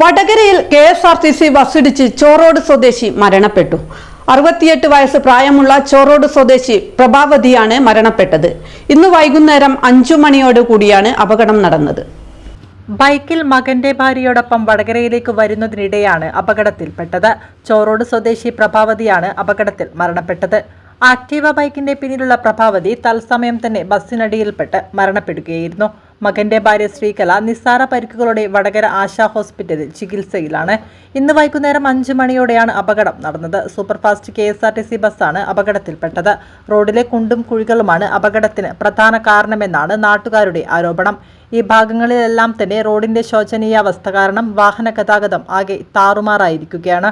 വടകരയിൽ K S R T C ബസ്സിടിച്ച് Chorode സ്വദേശി മരണപ്പെട്ടു. അറുപത്തിയെട്ട് വയസ്സ് പ്രായമുള്ള ചോറോട് സ്വദേശി പ്രഭാവതിയാണ് മരണപ്പെട്ടത്. ഇന്ന് വൈകുന്നേരം അഞ്ചു മണിയോട് കൂടിയാണ് അപകടം നടന്നത്. ബൈക്കിൽ മകന്റെ ഭാര്യയോടൊപ്പം വടകരയിലേക്ക് വരുന്നതിനിടെയാണ് അപകടത്തിൽപ്പെട്ടത്. ചോറോട് സ്വദേശി പ്രഭാവതിയാണ് അപകടത്തിൽ മരണപ്പെട്ടത്. ആക്ടീവ ബൈക്കിന്റെ പിന്നിലുള്ള പ്രഭാവതി തത്സമയം തന്നെ ബസ്സിനടിയിൽപ്പെട്ട് മരണപ്പെടുകയായിരുന്നു. മകന്റെ ഭാര്യ ശ്രീകല നിസ്സാര പരിക്കുകളോടെ വടകര ആശാ ഹോസ്പിറ്റലിൽ ചികിത്സയിലാണ്. ഇന്ന് വൈകുന്നേരം അഞ്ചു മണിയോടെയാണ് അപകടം നടന്നത്. Superfast K S R T C ബസ്സാണ് അപകടത്തിൽപ്പെട്ടത്. റോഡിലെ കുണ്ടും കുഴികളുമാണ് അപകടത്തിന് പ്രധാന കാരണമെന്നാണ് നാട്ടുകാരുടെ ആരോപണം. ഈ ഭാഗങ്ങളിലെല്ലാം തന്നെ റോഡിന്റെ ശോചനീയാവസ്ഥ കാരണം വാഹന ഗതാഗതം ആകെ താറുമാറായിരിക്കുകയാണ്.